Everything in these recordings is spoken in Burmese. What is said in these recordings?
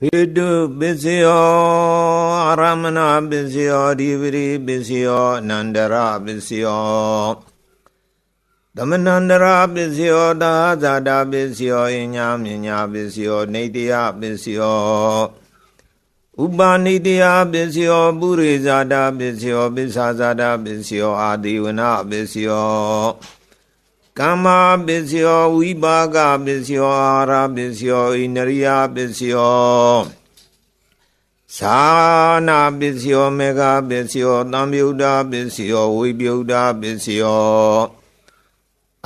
ဟိတုပစ္စယောအာရမဏပစ္စယောဒီပရိပစ္စယောအနန္တရပစ္စယောသမဏန္တရပစ္စယောသာဇာတာပစ္စယောအညာမြညာပစ္စယောနေတယပစ္စယောဥပနိတယပစ္စယောပုရိဇာတာပစ္စယောပစ္ဆာဇာတာပစ္စယောအာဒီဝနပစ္စယော ကမ္မာပစ္စယောဝိပါကပစ္စယောအာရပစ္စယောဣန္ဒရိယပစ္စယောသာနာပစ္စယောမေဃပစ္စယောသံယုဒ္ဓပစ္စယောဝိပယုဒ္ဓပစ္စယော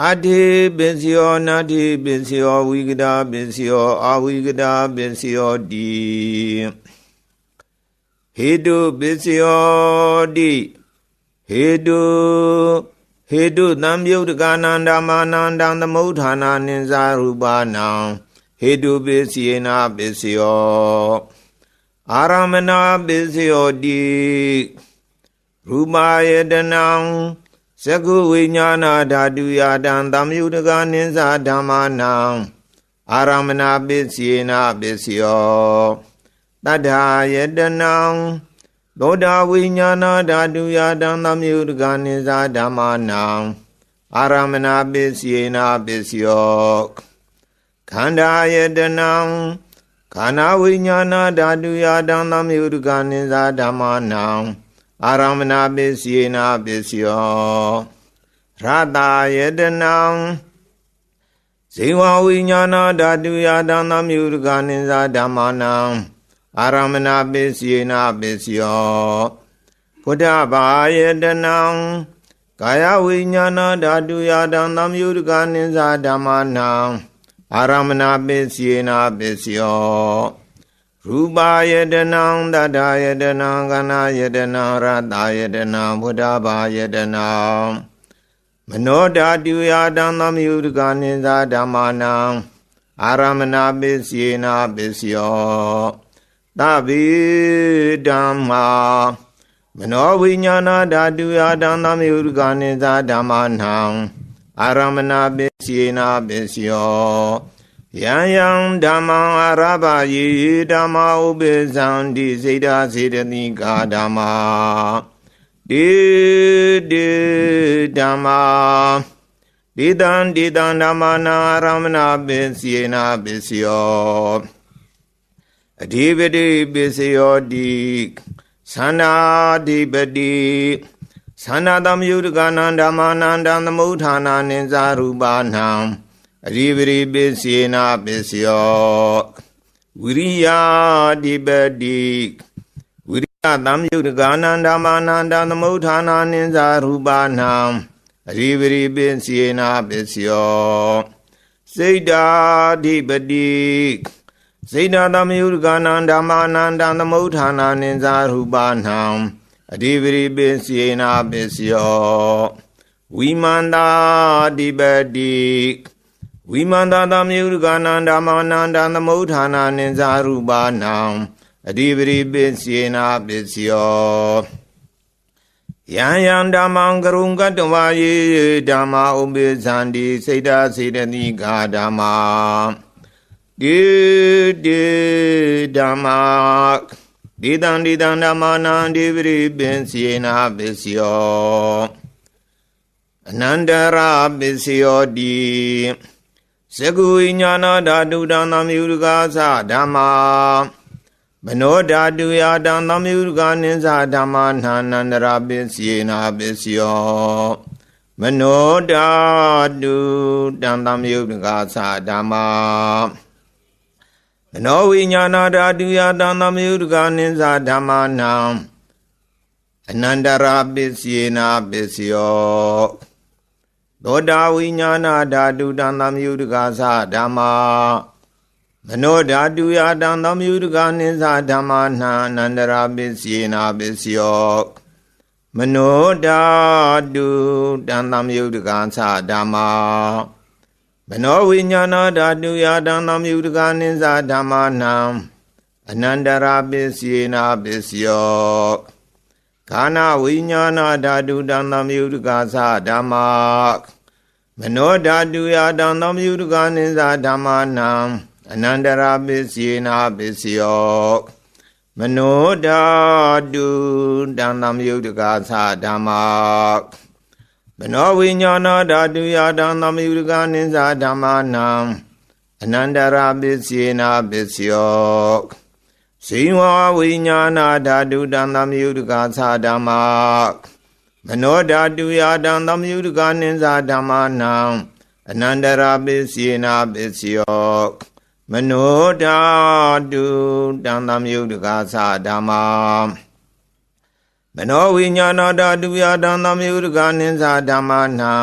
အတိပစ္စယောနာတိပစ္စယောဝိကဒပစ္စယောအဝိကဒပစ္စယောတိဟေတုပစ္စယောတိဟေတု ဟေတုသံယုတ်တကနန္ဒမာနန္တံသမုဋ္ဌာနာနိဇာရူပနံဟေတုပစ္စယေနပစ္စယောအာရမဏပစ္စယောတိရူပယတနံသကုဝိညာဏဓာတုယတံသမယုတ်တကနိဇာဓမ္မာနံအာရမဏပစ္စယေနပစ္စယောတတ္ထာယတနံ သောတာဝိညာဏဓာတုယတံသမယုတကနိဇာဓမ္မာနံအာရမဏပစ္စယေနပစ္စယောခန္ဓာယတနံခန္ဓာဝိညာဏဓာတုယတံသမယုတကနိဇာဓမ္မာနံအာရမဏပစ္စယေနပစ္စယောရတယတနံဇေဝဝိညာဏဓာတုယတံသမယုတကနိဇာဓမ္မာနံ အာရမဏပစ္စယေနပစ္စယောဘုဒ္ဓဘာယေတနံကာယဝိညာဏဓာတုယတံသံယုတကနိဇာဓမ္မာနံအာရမဏပစ္စယေနပစ္စယောရူပယေတနံတတ္ထာယေတနံကနာယေတနံရတယေတနံဘုဒ္ဓဘာယေတနံမနောဓာတုယတံသံယုတကနိဇာဓမ္မာနံအာရမဏပစ္စယေနပစ္စယော သဗ္ဗေဓမ္မာမနောဝိညာဏဓာတုယတံသမယုကနိသဓမ္မာနံအာရမဏပစ္စယေနပစ္စယောယံယံဓမ္မံအာရဘယေဓမ္မာဥပိသံတိစေတစေတတိကာဓမ္မာတေတေဓမ္မာဒေတံဒေတံဓမ္မာနာအာရမဏပစ္စယေနပစ္စယော အဓိပတိပစ္စယောတိသန္နာဓိပတိသန္နာသမယုတကနန္ဓမ္မာနန္တံသမုဋ္ဌာနာနိဇာရူပနံအဓိပတိပစ္စယေနပစ္စယောဝိရိယဓိပတိဝိရိယသမယုတကနန္ဓမ္မာနန္တံသမုဋ္ဌာနာနိဇာရူပနံအဓိပတိပစ္စယေနပစ္စယောစိတ်ဓာဓိပတိ စေတသမယုကနန္ဓမ္မာနန္တံသမုဋ္ဌာနာနိဇာရူပနံအဓိပရိပစ္စယေနာပစ္စယောဝိမန္တာအဓိပတိဝိမန္တာသမယုကနန္ဓမ္မာနန္တံသမုဋ္ဌာနာနိဇာရူပနံအဓိပရိပစ္စယေနာပစ္စယောယံယံဓမ္မံကရုံကတ္တဝါယေဓမ္မာဥပိသန္တိစေတစေတတိဃာဓမ္မာ တိတိဓမ္မာဒီတံဒီတံဓမ္မာနံဒီပရိပင်စီနာပစ္စယောအနန္တရာပစ္စယောတိသကုဝိညာဏဓာတုတံသမယုကသဓမ္မာမနောဓာတုယတံသမယုကနိသဓမ္မာနာနန္တရာပစ္စယေနာပစ္စယောမနောဓာတုတံသမယုကသဓမ္မာ မနောဝိညာဏဓာတုယတံသမယုတကနိသဓမ္မာနံအနန္တရာပစ္စယေနာပစ္စယောသောတာဝိညာဏဓာတုတံသမယုတကသဓမ္မာမနောဓာတုယတံသမယုတကနိသဓမ္မာနံအနန္တရာပစ္စယေနာပစ္စယောမနောဓာတုတံသမယုတကသဓမ္မာ မနောဝိညာဏဓာတုယတံသမယုတကနိသဓမ္မာနံအနန္တရာပစ္စယေနာပစ္စယောခန္ဓာဝိညာဏဓာတုတံသမယုတကသဓမ္မာမနောဓာတုယတံသမယုတကနိသဓမ္မာနံအနန္တရာပစ္စယေနာပစ္စယောမနောဓာတုတံသမယုတ်တကာသဓမ္မာ မနောဝိညာဏဓာတုယတံသမယုတ်တကာနိသဓမ္မာနံအနန္တရာပစ္စယေနာပစ္စယောဇိဝဝိညာဏဓာတုတံသမယုတ်တကာသဓမ္မာမနောဓာတုယတံသမယုတ်တကာနိသဓမ္မာနံအနန္တရာပစ္စယေနာပစ္စယောမနောဓာတုတံသမယုတ်တကာသဓမ္မာ မနောဝိညာဏဓာတုယတံသမယုတ်တကာနိသဓမ္မာနံ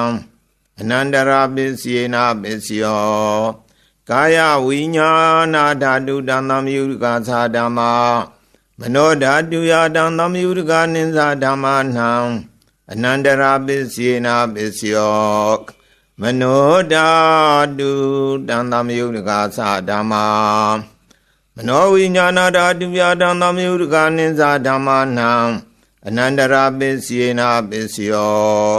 အနန္တရာပစ္စယေနာပစ္စယောကာယဝိညာဏဓာတုတံသမယုတ်တကာသဓမ္မာမနောဓာတုယတံသမယုတ်တကာနိသဓမ္မာနံအနန္တရာပစ္စယေနာပစ္စယောမနောဓာတုတံသမယုတ်ကာသဓမ္မာမနောဝိညာဏဓာတုယတံသမယုတ်ကာနိသဓမ္မာနံ အနန္တရာပစ္စယေနာပစ္စယော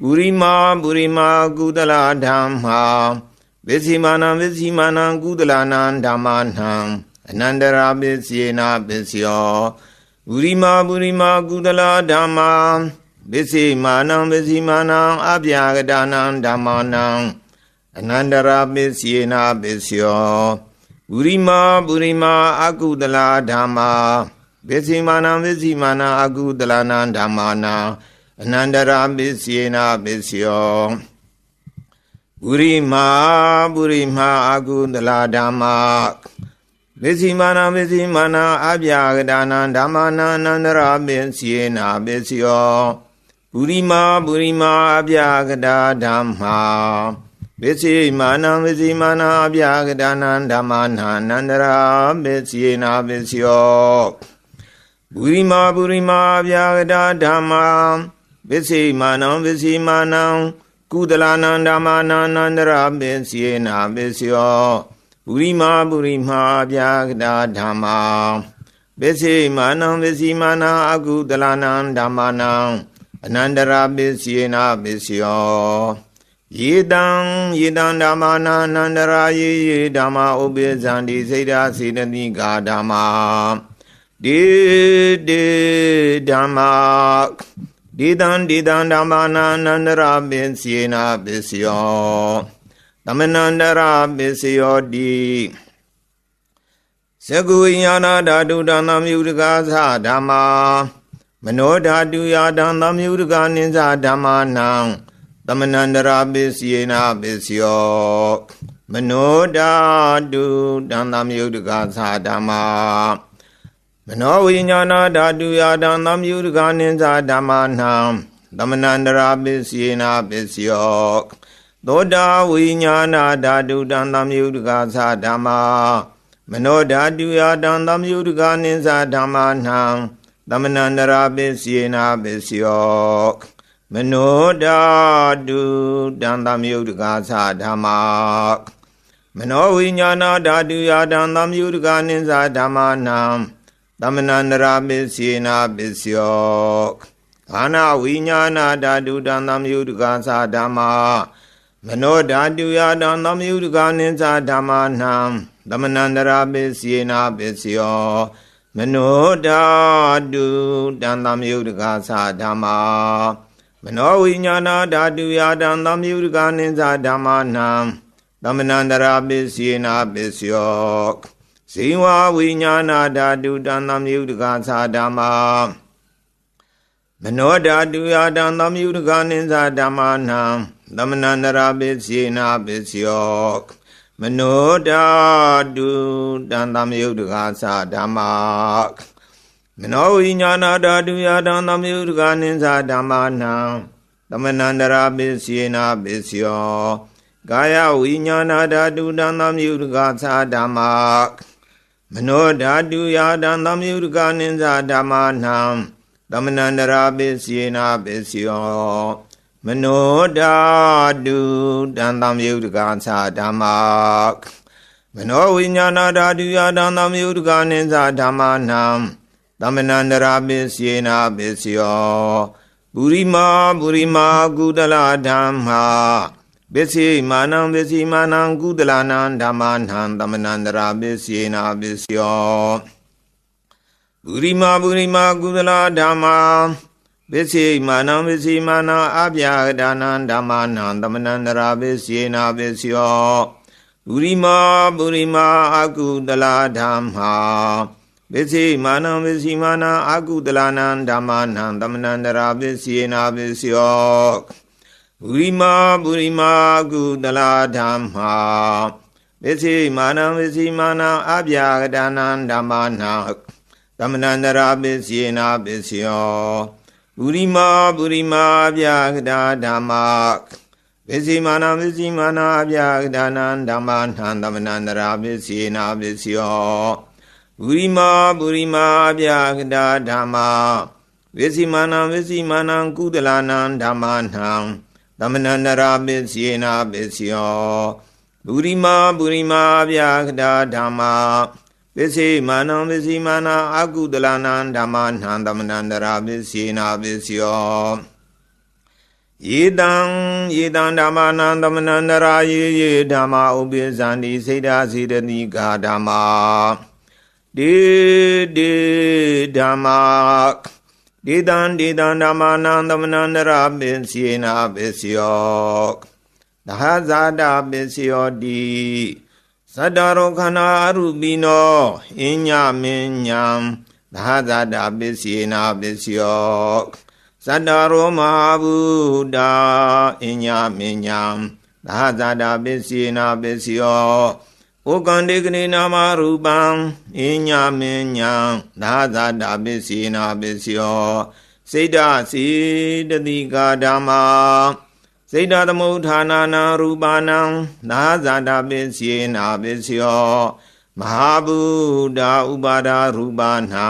ပုရိမာပုရိမာကုသလဓမ္မာပစ္စည်းမာနံပစ္စည်းမာနံကုသလနာဓမ္မာနံအနန္တရာပစ္စယေနာပစ္စယောပုရိမာပုရိမာကုသလဓမ္မာပစ္စေမာနံပစ္စီမာနံအပြာကတာနံဓမ္မာနံအနန္တရာပစ္စေနာပစ္စယောပုရိမာပုရိမာအကုတလာဓမ္မာ ပစ္စေမာနံပစ္စီမာနံအကုတလာနံဓမ္မာနံအနန္တရာပစ္စေနာပစ္စယောပုရိမာပုရိမာအကုတလာဓမ္မာပစ္စည်းမာနပစ္စည်းမာနအပြာကတာနံဓမ္မာနံအနန္တရာပစ္စယေနာပစ္စယောပုရိမာပုရိမာအပြာကတာဓမ္မာပစ္စေမာနံပစ္စေမာနအပြာကတာနံဓမ္မာနာနန္တရာပစ္စေနာပစ္စယော ပုရိမာပုရိမာအပြာကတာဓမ္မာပစ္စေမာနံပစ္စေမာနံကုသလနံဓမ္မာနာနန္တရာပစ္စေနာပစ္စယောပုရိမာပုရိမာအပြာကတာဓမ္မာပစ္စေမာနံပစ္စေမာနအကုသလနံဓမ္မာနံအနန္တရာပစ္စယေနာပစ္စယောယေတံယေတံဓမ္မာနာအနန္တရာယေယေဓမ္မာဥပိဇံတိစေတာစေတတိကာဓမ္မာ ဒေဒေဓမ္မာဒေတံဒေတံဓမ္မာနာအနန္တရာပစ္စယေနာပစ္စယောသမဏန္တရာပစ္စယောတိသကုဝိညာဏဓာတုတံသမယုတကာသဓမ္မာမနောဓာတုယာတံသမယုတကနိစ္စဓမ္မာနံသမဏန္တရာပစ္စယေနာပစ္စယောမနောဓာတုတံသမယုတကသဓမ္မာ မနောဝိညာဏဓာတုယာတံသမယုတကနိစ္စဓမ္မာနံသမဏန္တရာပစ္စယေနာပစ္စယောသောတာဝိညာဏဓာတုတံသမယုတကသဓမ္မာမနောဓာတုယာတံသမယုတကနိစ္စဓမ္မာနံသမဏန္တရာပစ္စယေနာပစ္စယောမနောဓာတုတံသမယုတကာသဓမ္မာမနောဝိညာဏဓာတုယာတံသမယုတကာနိသဓမ္မာနံ သမဏန္တရာပစ္စယေနာပစ္စယောခန္ဓာဝိညာဏဓာတုတံသမယုတကာသဓမ္မာမနောဓာတုယာတံသမယုတကာနိသဓမ္မာနံသမဏန္တရာပစ္စယေနာပစ္စယောမနောဓာတုတံသမယုတကာသဓမ္မာမနောဝိညာဏဓာတုယာတံသမယုတကာနိသဓမ္မာနံသမဏန္တရာပစ္စယေနာပစ္စယော ဇိဝဝိညာဏဓာတုတံသမယုတကာသဓမ္မာမနောဓာတုယာတံသမယုတကာနိသဓမ္မာနံသမဏန္တရာပစ္စယေနာပစ္စယောမနောဓာတုတံသမယုတ်တကာသဓမ္မာမနောဝိညာဏဓာတုယတံသမယုတ်တကာနိသဓမ္မာနံသမဏန္တရာပစ္စယေနာပစ္စယောကာယဝိညာဏဓာတုတံသမယုတ်တကာသဓမ္မာ မနောဓာတုယတံသမယုတ်တကာနိသဓမ္မာနံသမဏန္တရာပစ္စယေနာပစ္စယောမနောဓာတုတံသမယုတကသဓမ္မာမနောဝိညာဏဓာတုယတံသမယုတကနိသဓမ္မာနံသမဏန္တရာပစ္စယေနာပစ္စယောပုရိမာပုရိမာကုသလဓမ္မာ ပစ္စည်းမာနံပစ္စည်းမာနံကုသလနာဓမ္မာနံသမဏန္တရာပစ္စယေနာပစ္စယောပုရိမာပုရိမာကုသလဓမ္မာပစ္စည်းမာနံပစ္စည်းမာနံအပြာကဒါနံဓမ္မာနံသမဏန္တရာပစ္စယေနာပစ္စယောပုရိမာပုရိမာအကုသလဓမ္မာပစ္စည်းမာနံပစ္စည်းမာနံအကုသလနံဓမ္မာနံသမဏန္တရာပစ္စယေနာပစ္စယော ပုရိမာပုရိမာကုသလဓမ္မာပစ္စည်းမာနံပစ္စည်းမာနံအပြာကဒါနံဓမ္မာနံသမဏန္တရာပစ္စယေနာပစ္စယောပုရိမာပုရိမာအပြာကဒါဓမ္မာပစ္စည်းမာနံပစ္စည်းမာနံအပြာကဒါနံဓမ္မာနံသမဏန္တရာပစ္စယေနာပစ္စယောပုရိမာပုရိမာအပြာကဒါဓမ္မာပစ္စည်းမာနံပစ္စည်းမာနံကုသလနံဓမ္မာနံ သမဏန္တရာပစ္စယေနာပစ္စယောပုရိမာပုရိမာဗျာခတာဓမ္မာပစ္စေမာနံပစ္စီမာနာအကုတလနံဓမ္မာနံသမဏန္တရာပစ္စေနာပစ္စယောယေတံယေတံဓမ္မာနံသမဏန္တရာယေယေဓမ္မာဥပိသန္တိစေတစေတတိကာဓမ္မာဒေဒေဓမ္မာ ဒေတံဒေတံဓမ္မာနံသမဏန္တရာပစ္စယေနာပစ္စယောသဟဇာတာပစ္စယောတိသတ္တရောခန္ဓာအရုပိနောအညမင်းညာသဟဇာတာပစ္စယေနာပစ္စယောသတ္တရောမဟာဗုဒ္ဓအညမင်းညာသဟဇာတာပစ္စယေနာပစ္စယော ဩကန္တေကနေနာမရူပံအညမင်းညာသာသာတာပစ္စေနာပစ္စယောစိတ်တစီတတိကာဓမ္မာစိတ်တသမုဋ္ဌာနာနာရူပနံသာသာတာပစ္စေနာပစ္စယောမဟာဗုဒ္ဓဥပါဒရူပနံ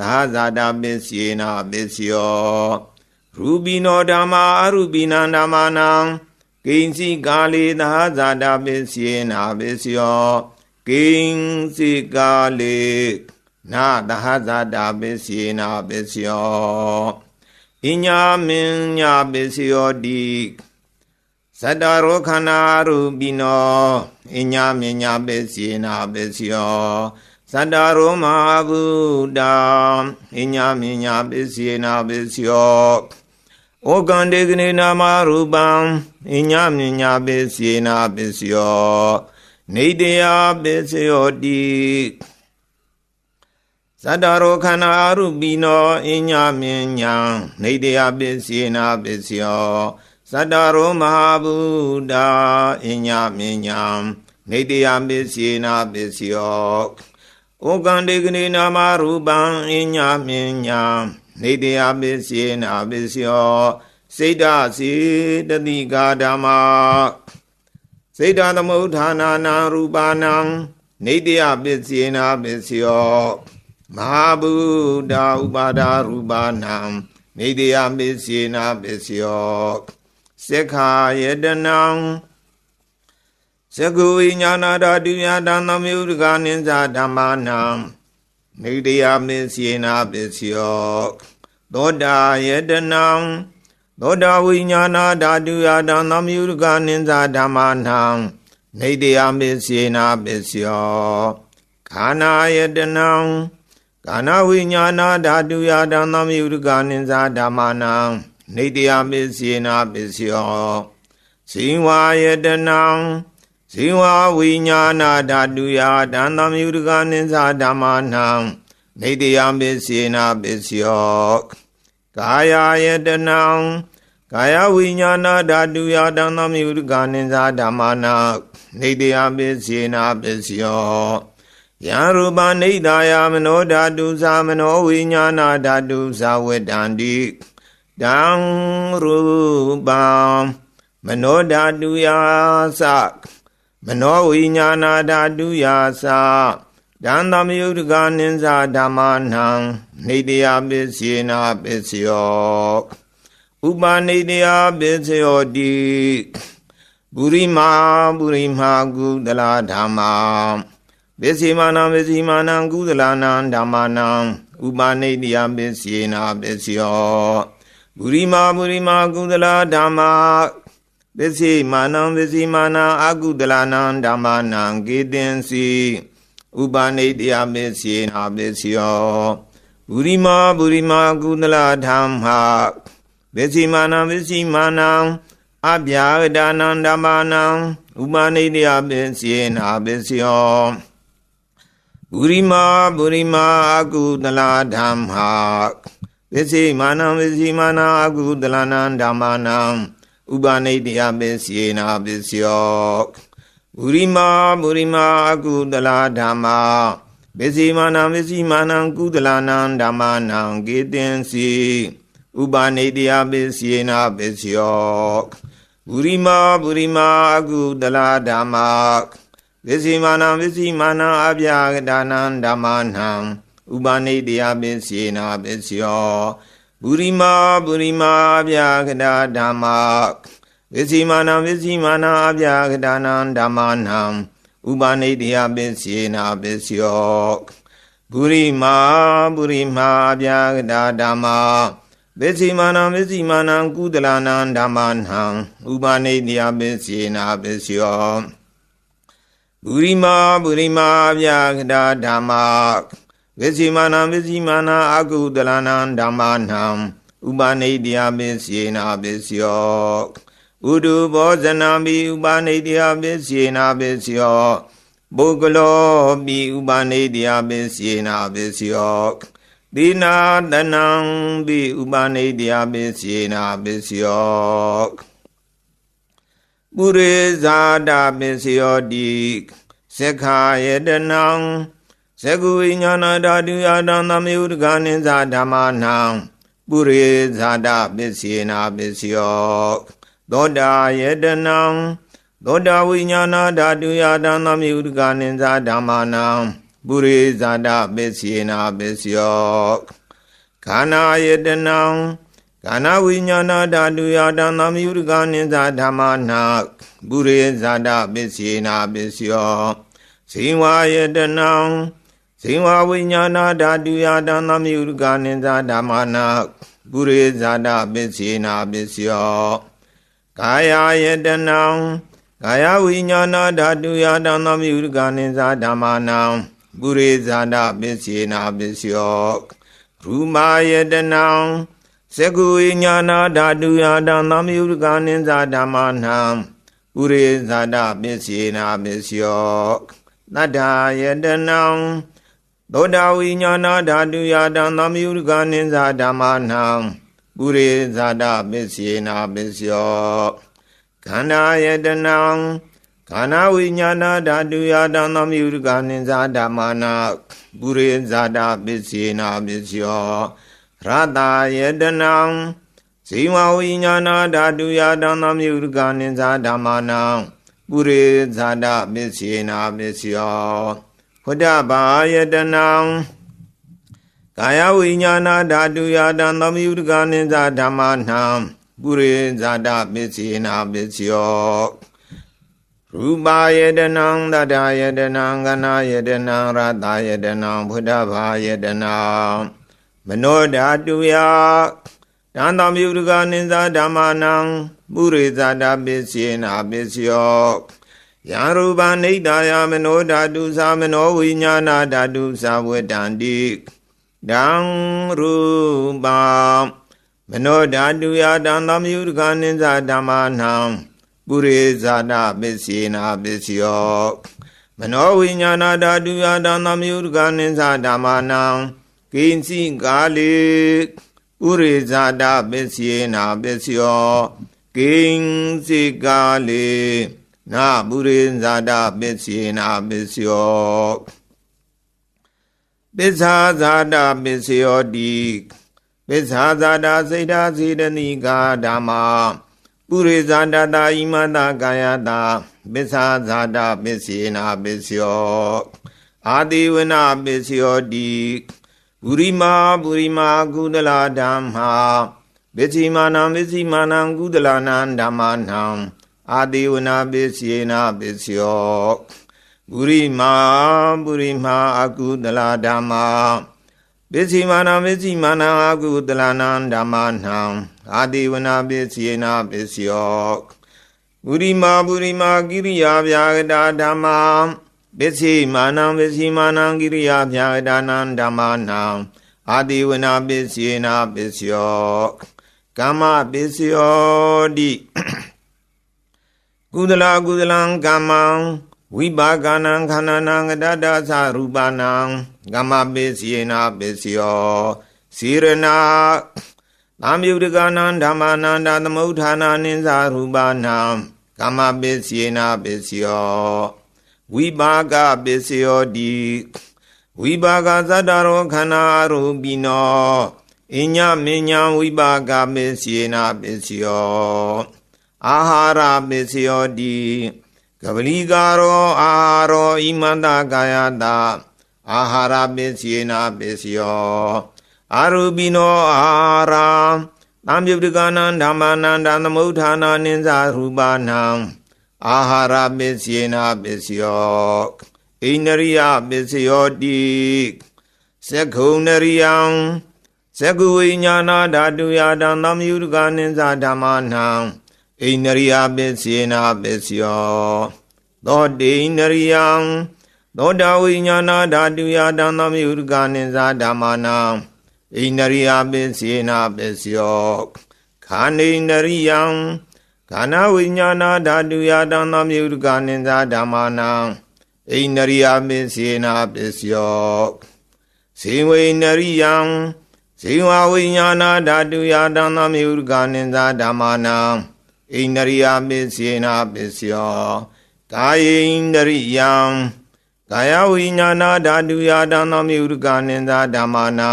သာသာတာပစ္စေနာပစ္စယောရူပိနောဓမ္မာအရူပိနံဓမ္မာနံ ကိဉ္စီကာလေသဟဇာတာပစ္စယေနာပစ္စယောကိဉ္စီကာလေနာသဟဇာတာပစ္စယေနာပစ္စယောအညာမင်းညာပစ္စယောတိသတ္တရောခန္ဓာရူပိနောအညာမင်းညာပစ္စယေနာပစ္စယောသတ္တရောမဟာဗုဒ္ဓအညာမင်းညာပစ္စယေနာပစ္စယောဩကန္တေကနေနာမရူပံ အညမြညာပစ္စယေနာပစ္စယောနေတယပစ္စယောတိသတ္တရောခန္ဓာအရုပိနောအညမြညာနေတယပစ္စယေနာပစ္စယောသတ္တရောမဟာဗုဒ္ဓအညမြညာနေတယပစ္စယေနာပစ္စယောဩကန္တေကနေနာမရူပံအညမြညာနေတယပစ္စေနာပစ္စယော စိတ်ဓာစေတတိကာဓမ္မာစိတ်ဓာသမုဋ္ဌာနာနာရူပါနံနေတယပစ္စေနာပစ္စယောမဟာဗုဒ္ဓဥပါဒရူပါနံနေတယပစ္စေနာပစ္စယောစေခာယတနံသကုဝိညာဏဓာတုယတံသမယုဒကနိစ္စဓမ္မာနံနေတယမစ္စေနာပစ္စယောသောတာယတနံ သောတာဝိညာဏဓာတုယတံသမယုဒကနိစ္စဓမ္မာနံနေတယမစ္စေနာပစ္စယောခာနာယတနံကာနဝိညာဏဓာတုယတံသမယုဒကနိစ္စဓမ္မာနံနေတယမစ္စေနာပစ္စယောဇိဝါယတနံဇိဝဝိညာဏဓာတုယတံသမယုဒကနိစ္စဓမ္မာနံနေတယပစ္စေနာပစ္စယောကာယယတနံ ကာယဝိညာဏဓာတုယတံသမယုဒကနိစ္စဓမ္မာနံနေတယပစ္စေနာပစ္စယောယံရူပနိဒာယမနောဓာတုသာမနောဝိညာဏဓာတုသာဝတ္တန္တိတံရူပံမနောဓာတုယသမနောဝိညာဏဓာတုယာသာဒန္တမယုဒကနိစ္စဓမ္မာနံနေတယပစ္စေနာပစ္စယော ဥပနေတယပစ္စယောတိပုရိမာပုရိမာကုသလဓမ္မာပစ္စေမာနပစ္စေမာနံကုသလနာဓမ္မာနံဥပနေတယပစ္စေနာပစ္စယောပုရိမာပုရိမာကုသလဓမ္မာပစ္စိမာနံပစ္စည်းမာနံအာကုတလနာဓမ္မာနံကေတင်စီဥပနိတယပစ္စေနာပစ္စယောဘူရိမာဘူရိမာကုသလဓမ္မာ ပစ္စိမာနံပစ္စည်းမာနံအဗျာဂဒါနံဓမ္မာနံဥပနိတယပစ္စေနာပစ္စယောဘူရိမာဘူရိမာအကုသလဓမ္မာပစ္စိမာနံပစ္စည်းမာနံအကုသလနာဓမ္မာနံဥပနိတယပစ္စေနာပစ္စယောဘူရိမာဘူရိမာအကုသလဓမ္မာပစ္စေမာနံပစ္စီမာနံကုသလနံဓမ္မာနံကေတင်စီ ဥပနိတယပစ္စေနာပစ္စယောဘူရိမာဘူရိမာအကုသလဓမ္မာပစ္စေမာနံပစ္စီမာနံအပြာကဒါနံဓမ္မာနံဥပနိတယပစ္စေနာပစ္စယောပုရိမာပုရိမာအပြာကတာဓမ္မာဝိစီမာနံဝိစီမာနံအပြာကတာနံဓမ္မာနံဥပနိတယပစ္စေနာပစ္စယောပုရိမာပုရိမာအပြာကတာဓမ္မာ ဝိစီမာနံဝိစီမာနံကုသလနံဓမ္မာနံဥပနိတယပစ္စေနာပစ္စယောပုရိမာပုရိမာအပြာကတာဓမ္မာဝိစီမာနံဝိစီမာနအကုသလနံဓမ္မာနံဥပနိတယပစ္စေနာပစ္စယောဥဒုဘောဇနာမိဥပနိတယပစ္စေနာပစ္စယောပုဂ္ဂလောမိဥပနိတယပစ္စေနာပစ္စယော သီနာတနံပိဥပနိတယပစ္စေနာပစ္စယောပုရိဇာတပစ္စယောတိသက္ခာယတနံဇဂုဝိညာဏဓာတုယတံသမယုတကနိဇာဓမ္မာနံပုရိဇာတပစ္စေနာပစ္စယောသောတာယတနံသောတာဝိညာဏဓာတုယတံသမယုတကနိဇာဓမ္မာနံ ပုရိဇာတပစ္စေနာပစ္စယောခန္ဓာယတနံခန္ဓာဝိညာဏဓာတုယတံသမယုတကနိဇာဓမ္မာနံပုရိဇာတပစ္စေနာပစ္စယောဇိဝယတနံဇိဝဝိညာဏဓာတုယတံသမယုကနိဇာဓမ္မနာပုရိဇာတပစ္စေနာပစ္စယောကာယယတနံကာယဝိညာဏဓာတုယတံသမယုကနိဇာဓမ္မနာ ပုရိဇာတပစ္စေနာပစ္စယောရူမာယတနံသကုဝိညာဏဓာတုယတံသမယုကနိဇာဓမ္မနာပုရိဇာတပစ္စေနာပစ္စယောတတ္ထာယတနံသောတာဝိညာဏဓာတုယတံသမယုကနိဇာဓမ္မာနံပုရိဇာတပစ္စေနာပစ္စယောခန္ဓာယတနံ ခန္ဓာဝိညာဏဓာတုယတံသမယုကနိဇာဓမ္မာနပုရိဇာတပစ္စေနာပစ္စယောရတယတနံဇိဝဝိညာဏဓာတုယတံသမယုကနိဇာဓမ္မာနံပုရိဇာတပစ္စေနာပစ္စယောဖုဒ္ဓဘာယတနံကာယဝိညာဏဓာတုယတံသမယုတကနိဇာဓမ္မနံပုရိဇာတပစ္စေနာပစ္စယော ရူပယတနံတတယတနံကနာယတနံရတယတနံဖုဒ္ဓဘာယတနံမနောဓာတုယတံသမယုတကနိဇာဓမ္မနံပုရိဇာတပစ္စေနာပစ္စယောယံရူပနိဒာယမနောဓာတုသာမနောဝိညာဏဓာတုသာဝတ္တန္တိဒံရူပမနောဓာတုယတံသမယုဒကနိဇာဓမ္မာနံ ပုရိဇာနာပစ္စေနာပစ္စယောမနောဝိညာဏဓာတုယတံသမယုဒကနိဇာဓမ္မာနံကိဉ္စီကာလေဥရိဇာတပစ္စေနာပစ္စယောကိဉ္စီကာလေနာပုရိဇာတပစ္စေနာပစ္စယောပစ္ဆာဇာတပစ္စယောတိပစ္ဆာဇာတစေတာစေတနိကာဓမ္မာ ပုရိဇာတတာဣမတကာယတာပစ္ဆာဇာတပစ္စေနာပစ္စယောအာတိဝနာပစ္စယောတိပုရိမာပုရိမာကုသလာဓမ္မာပစ္စိမာနံပစ္စိမာနံကုသလာနံဓမ္မာနံအာတိဝနာပစ္စယေနာပစ္စယောပုရိမာပုရိမာအကုတလဓမ္မာပစ္စည်းမာနပစ္စည်းမာနအကုတလနံဓမ္မာနံ အာတိဝနာပစ္စယေနာပစ္စယောပုရိမာပုရိမာကိရိယာဗျာဂတာဓမ္မာပစ္စိမာနံပစ္စိမာနံကိရိယာဗျာဂတာနံဓမ္မာနံအာတိဝနာပစ္စေနာပစ္စယောကမ္မပစ္စယောတိကုသလကုသလံကမ္မံဝိပါကနံခန္ဓာနံကတတသရူပနံကမ္မပစ္စေနာပစ္စယောစေရနာ သံယုတကနံဓမ္မာနန္တသမုဋ္ဌာနာနိသရူပနံကမ္မပစ္စေနာပစ္စယောဝိပါကပစ္စယောတိဝိပါကသတ္တရောခန္ဓာရူပိနောအညမဉ္ဇံဝိပါကပစ္စေနာပစ္စယောအာဟာရပစ္စယောတိကပလီကာရောအာဟာရောဣမန္တကာယတာအာဟာရပစ္စေနာပစ္စယော အာရူပိနောအာဟာရသံယုတကနံဓမ္မာနန္တသမုဋ္ဌာနာနိသရူပနံအာဟာရပစ္စေနာပစ္စယောဣန္ဒရိယပစ္စယောတိသက္ခုဏရိယံသက္ခုဝိညာဏဓာတုယတံသမယုတကနိသဓမ္မာနံဣန္ဒရိယပစ္စေနာပစ္စယောသောတိဣန္ဒရိယံသောတာဝိညာဏဓာတုယတံသမယုတကနိသဓမ္မာနံ ဣန္ဒရိယပစ္စေနာပစ္စယောခန္ဓိန္ဒရိယံခန္ဓာဝိညာဏဓာတုယတံသမယုတကနိသဓမ္မာနံဣန္ဒရိယပစ္စေနာပစ္စယောဇေဝိန္ဒရိယံဇေဝဝိညာဏဓာတုယတံသမယုတကနိသဓမ္မာနံဣန္ဒရိယပစ္စေနာပစ္စယောကာယေန္ဒရိယံကာယဝိညာဏဓာတုယတံသမယုတကနိသဓမ္မာနံ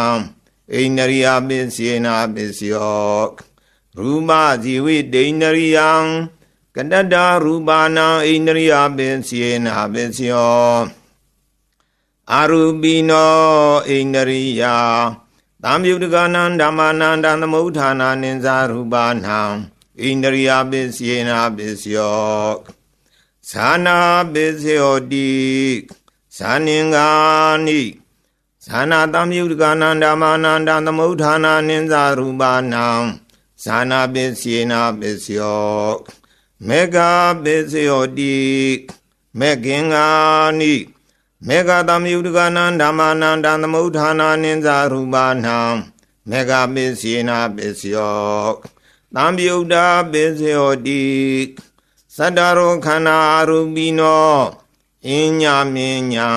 ဣန္ဒရိယပစ္စေနာပစ္စယောရူပဇီဝိဒိန္ဒရိယံကတတရူပနာဣန္ဒရိယပစ္စေနာပစ္စယောအာရူပိနောဣန္ဒရိယသံယုတကနံဓမ္မာနန္တသမုဋ္ဌာနာနိဇာရူပနံဣန္ဒရိယပစ္စေနာပစ္စယောသနာပစ္စယောတိသနင်္ဂာနိ သနာတမယုတကနန္ဓမ္မာနန္တသမုဋ္ဌာနာနိဇာရူပနံသနာပစ္စေနာပစ္စယောမေဃပစ္စယောတိမေခင်္ဂာနိမေဃတမယုတကနန္ဓမ္မာနန္တသမုဋ္ဌာနာနိဇာရူပနံမေဃပစ္စေနာပစ္စယောသံယုတ်တာပစ္စယောတိသတ္တရောခန္ဓာအရူပိနောအင်းညာမင်းညာ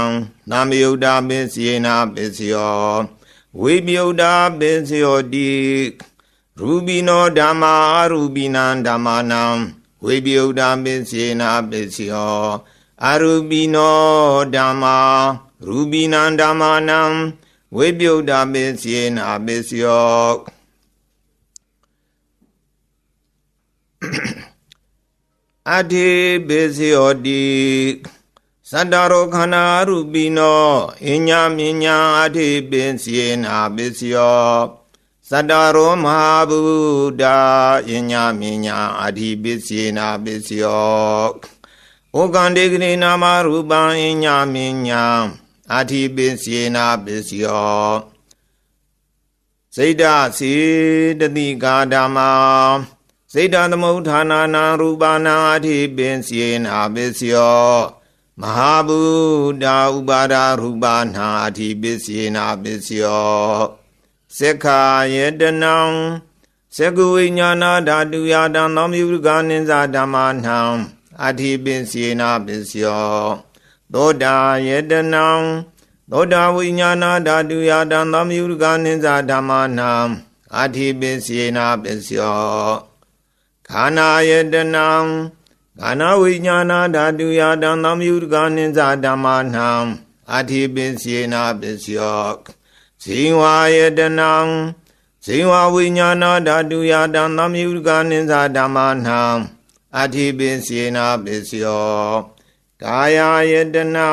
သံယုတ်တာပစ္စယေနာပစ္စယောဝိပယုတ်တာပစ္စယောတိရူပိနောဓမ္မာအရူပိနံဓမ္မာနံဝိပယုတ်တာပစ္စယေနာပစ္စယောအရူပိနောဓမ္မာရူပိနံဓမ္မာနံဝိပယုတ်တာပစ္စယေနာပစ္စယောအထေဘေစီယောတိ သတ္တရောခန္ဓာရူပိနောအညမညာအထေပင်စီနာပစ္စယောသတ္တရောမဟာဗုဒ္ဓအညမညာအထိပစ္စေနာပစ္စယောဩကံတေကရေနာမရူပံအညမညာအထိပစ္စေနာပစ္စယောစိတ်ဓာစေတတိကာဓမ္မာစေတသမုဋ္ဌာနာနာရူပနာအထိပင်စေနာပစ္စယော မဟာဗုဒ္ဓဥပါဒရူပနာအထိပစ္စေနာပစ္စယောသက္ခာယေတနံသက္ကုဝိညာဏဓာတုယတံသောမြုကနိစ္စဓမ္မာနံအထိပင်စေနာပစ္စယောသောတာယေတနံသောတာဝိညာဏဓာတုယတံသောမြုကနိစ္စဓမ္မာနံအထိပင်စေနာပစ္စယောခန္ဓာယတနံ ခန္ဓာဝိညာဏဓာတုယတံသမယုတကနိစ္စဓမ္မာနံအထိပင်စေနာပစ္စယောဇိဝယတနံဇိဝဝိညာဏဓာတုယတံသမယုတကနိစ္စဓမ္မာနံအထိပင်စေနာပစ္စယောကာယယတနံ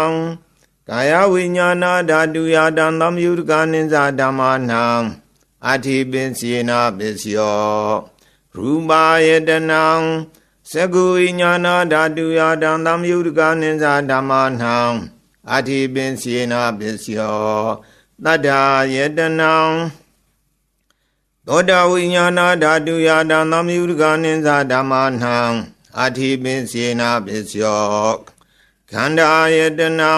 ကာယဝိညာဏဓာတုယတံသမယုတကနိစ္စဓမ္မာနံအထိပင်စေနာပစ္စယောရူပါယတနံ သကုဝိညာဏဓာတုယတံသမယုတကနိစ္စဓမ္မာနံအထိပင်စေနာပစ္စယောတတ္ထာယတနံသောတာဝိညာဏဓာတုယတံသမယုတကနိစ္စဓမ္မာနံအာတိပင်စေနာပစ္စယောခန္ဓာယတနံ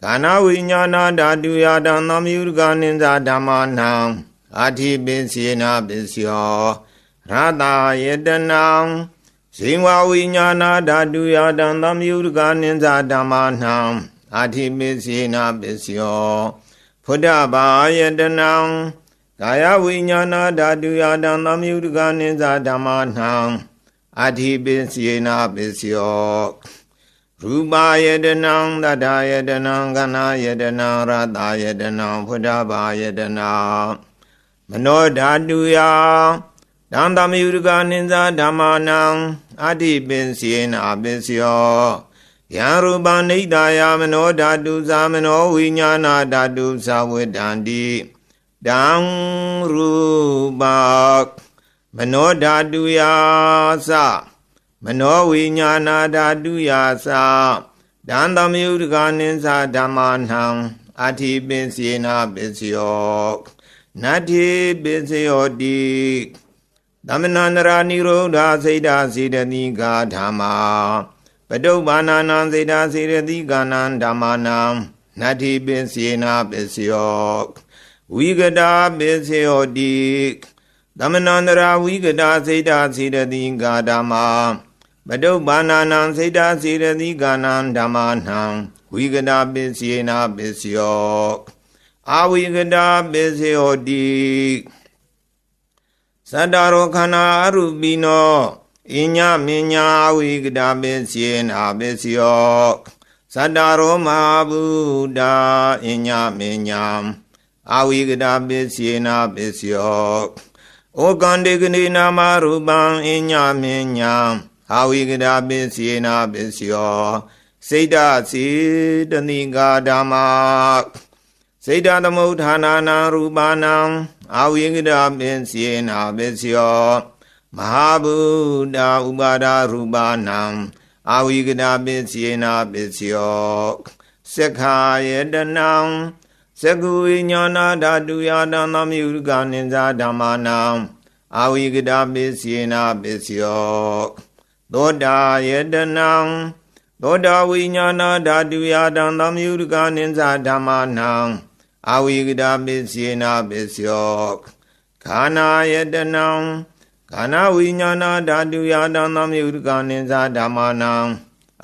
ခန္ဓာဝိညာဏဓာတုယတံသမယုကနိဇာဓမ္မနံအာတိပင်စေနာပစ္စယောရတာယတနံ ဇိဝဝိညာဏဓာတုယတံသမယုကနိဇာဓမ္မနံအာတိပင်စေနာပစ္စယောဖုဒ္ဓဘာယတနံကာယဝိညာဏဓာတုယတံသမယုကနိဇာဓမ္မနံအာတိပင်စေနာပစ္စယောရူပါယတနံတထာယတနံကနာယတနံရတာယတနံဖုဒ္ဓဘာယတနံမနောဓာတုယ တံသမယုကနိဇာဓမ္မနံအာတိပင်စေနာပစ္စယောယံရူပနိဒာယမနောဓာတုသာမနောဝိညာဏဓာတုသာဝေတံတိတံရူပမနောဓာတုယာသမနောဝိညာဏဓာတုယာသတံသမယုတကနိသဓမ္မနံအထိပင်စေနာပစ္စယောနတ္ထိပစ္စယောတိ သမဏန္တရာနိရောဓစေတစေတတိကာဓမ္မာပတုပ္ပါဏာနံစေတစေတတိကာနံဓမ္မာနံနတ္ထိပင်စေနာပစ္စယောဝိကတာပစ္စယောတိသမဏန္တရာဝိကတာစေတစေတတိကာဓမ္မာပတုပ္ပါဏာနံစေတစေတတိကာနံဓမ္မာနံဝိကတာပစ္စယေနာပစ္စယောအာဝိကတာပစ္စယောတိ သတ္တရောခန္ဓာအရူပိနောအညမညာဝိကတာပစ္စယေနာပစ္စယောသတ္တရောမဟာဗုဒ္ဓအညမညာအာဝိကတာပစ္စယေနာပစ္စယောဩကန္တေကနေနာမရူပံအညမညာအာဝိကတာပစ္စယေနာပစ္စယောစိတ်တစေတနိကာဓမ္မာ စိတ်တသမုဋ္ဌာနာနာရူပါဏံအာဝိကတာပစ္စယေနာပစ္စယောမဟာဗုဒ္ဓဥပါဒရူပါဏံအာဝိကတာပစ္စယေနာပစ္စယောသက္ခာယတနံသကုဝိညာဏဓာတုယာတံသမယုကနိဇာဓမ္မာနံအာဝိကတာပစ္စယေနာပစ္စယောသောတာယတနံသောတာဝိညာဏဓာတုယာတံသမယုကနိဇာဓမ္မာနံ အာဝိကတာပစ္စယေနာပစ္စယောခာနာယတနံခန္ဓာဝိညာဏဓာတုယာတံသမယုကနိဇာဓမ္မာနံ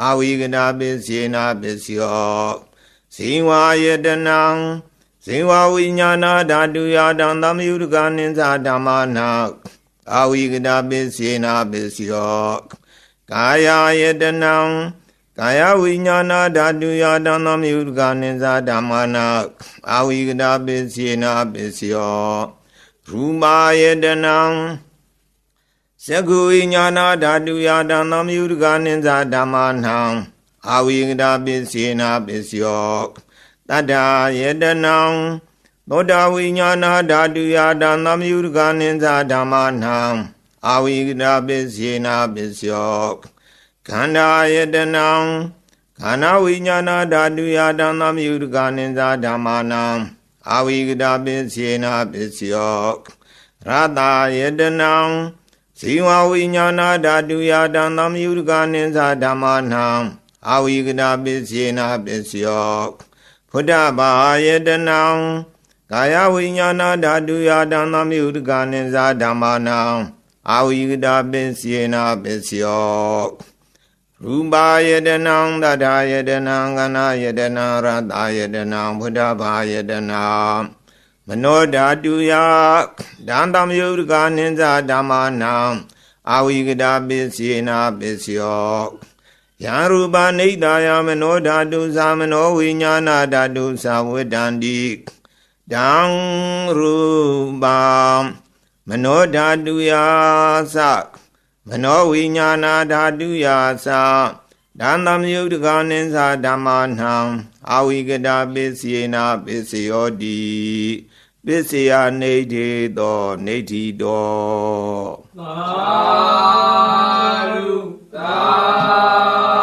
အာဝိကတာပစ္စယေနာပစ္စယောဇိဝါယတနံဇိဝဝိညာဏဓာတုယာတံသမယုကနိဇာဓမ္မာနံအာဝိကတာပစ္စယေနာပစ္စယောကာယယတနံ ကာယဝိညာဏဓာတုယတံသမယုကနိဇာဓမ္မာနာအာဝိကတာပစ္စယေနာပစ္စယောရူမာယတနံသကုဝိညာဏဓာတုယတံသမယုကနိဇာဓမ္မာနာအာဝိကတာပစ္စယေနာပစ္စယောတတ္ထာယတနံသောတာဝိညာဏဓာတုယတံသမယုကနိဇာဓမ္မာနာအာဝိကတာပစ္စယေနာပစ္စယော ခန္ဓာယတနံခန္ဓာဝိညာဏဓာတုယတံသမယုတကနိဇာဓမ္မာနံအာဝိကတာပစ္စယေနာပစ္စယောရတာယတနံဇီဝဝိညာဏဓာတုယတံသမယုတကနိဇာဓမ္မာနံအာဝိကတာပစ္စယေနာပစ္စယောဖုဒ္ဓဘာယတနံကာယဝိညာဏဓာတုယတံသမယုတကနိဇာဓမ္မာနံအာဝိကတာပစ္စယေနာပစ္စယော ရူပါယတနံတထာယတနံကနာယတနံရတယတနံဘုဒ္ဓဘာယတနံမနောဓာတုယဒန္တမယုဒကနိဇာဓမ္မာနံအာဝိကတာပစ္စယေနာပစ္စယောယံရူပနိဒာယမနောဓာတုသာမနောဝိညာဏဓာတုသာဝတ္တန္တိတံရူပံမနောဓာတုယာသ မနောဝိညာဏဓာတုယာသဒန္တမယုတ်ကနိသဓမ္မာနံအာဝိကတာပစ္စယေနာပစ္စယောတိပစ္စယနေတိသောနေတိတောသာဓုသာ